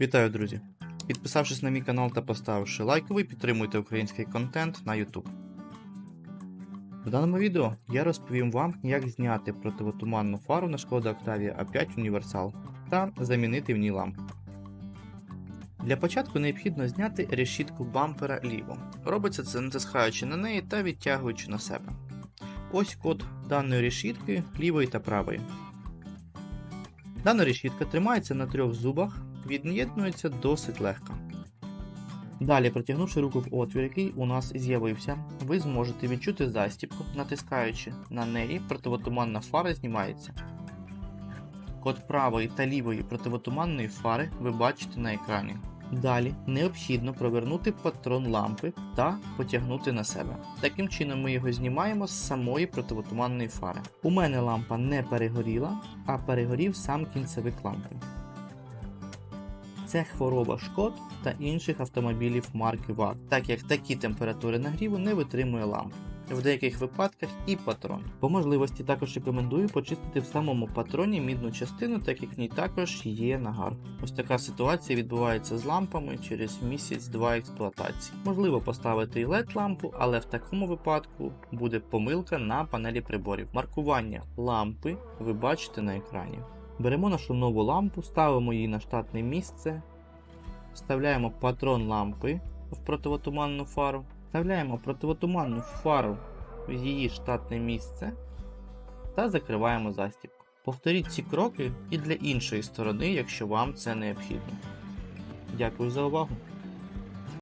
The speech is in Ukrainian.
Вітаю, друзі! Підписавшись на мій канал та поставивши лайк, ви підтримуєте український контент на YouTube. В даному відео я розповім вам, як зняти противотуманну фару на Шкода Octavia A5 Universal та замінити в ній лампу. Для початку необхідно зняти решітку бампера ліво. Робиться це натискаючи на неї та відтягуючи на себе. Ось код даної решітки лівої та правої. Дана решітка тримається на трьох зубах, від'єднується досить легко. Далі, протягнувши руку в отвір, який у нас з'явився, ви зможете відчути застібку, натискаючи на неї, противотуманна фара знімається. Код правої та лівої противотуманної фари ви бачите на екрані. Далі необхідно провернути патрон лампи та потягнути на себе. Таким чином ми його знімаємо з самої противотуманної фари. У мене лампа не перегоріла, а перегорів сам кінцевик лампи. Це хвороба шкод та інших автомобілів марки ВАГ, так як такі температури нагріву не витримує лампа. В деяких випадках і патрон. По можливості також рекомендую почистити в самому патроні мідну частину, так як в ній також є нагар. Ось така ситуація відбувається з лампами через місяць-два експлуатації. Можливо поставити і LED лампу, але в такому випадку буде помилка на панелі приборів. Маркування лампи ви бачите на екрані. Беремо нашу нову лампу, ставимо її на штатне місце, вставляємо патрон лампи в противотуманну фару, вставляємо противотуманну фару в її штатне місце та закриваємо застібку. Повторіть ці кроки і для іншої сторони, якщо вам це необхідно. Дякую за увагу!